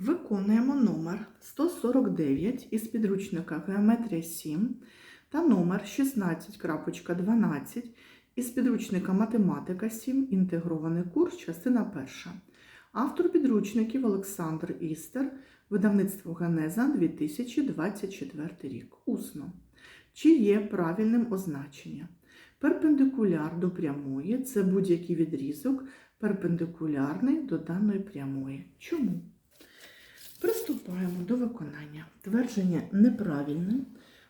Виконуємо номер 149 із підручника Геометрія 7 та номер 16.12 із підручника Математика 7. Інтегрований курс, частина перша. Автор підручників Олександр Істер, видавництво Генеза 2024 рік. Усно. Чи є правильним означення? Перпендикуляр до прямої це будь-який відрізок, перпендикулярний до даної прямої. Чому? Приступаємо до виконання. Твердження неправильне,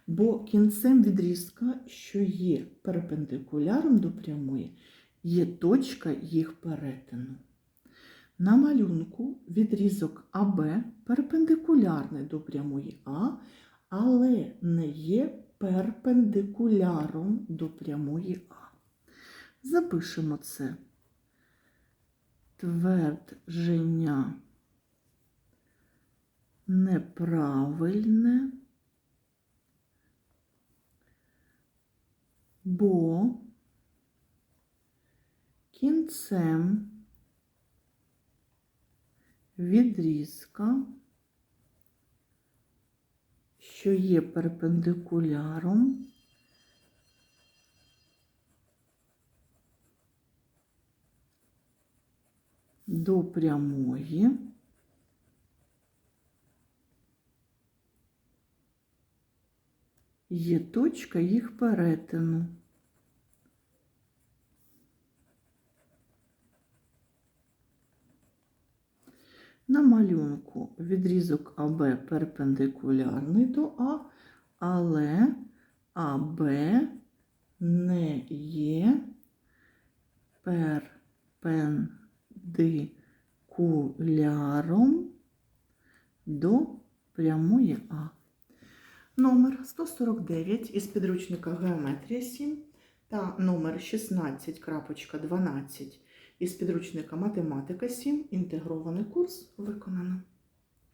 бо кінцем відрізка, що є перпендикуляром до прямої, є точка їх перетину. На малюнку відрізок АБ перпендикулярний до прямої А, але не є перпендикуляром до прямої А. Запишемо це. Твердження неправильне, бо кінцем відрізка, що є перпендикуляром, до прямої є точка їх перетину. На малюнку відрізок АБ перпендикулярний до А, але АБ не є перпендикуляром до прямої А. Номер 149 із підручника Геометрія 7 та номер 16.12 із підручника Математика 7. Інтегрований курс виконано.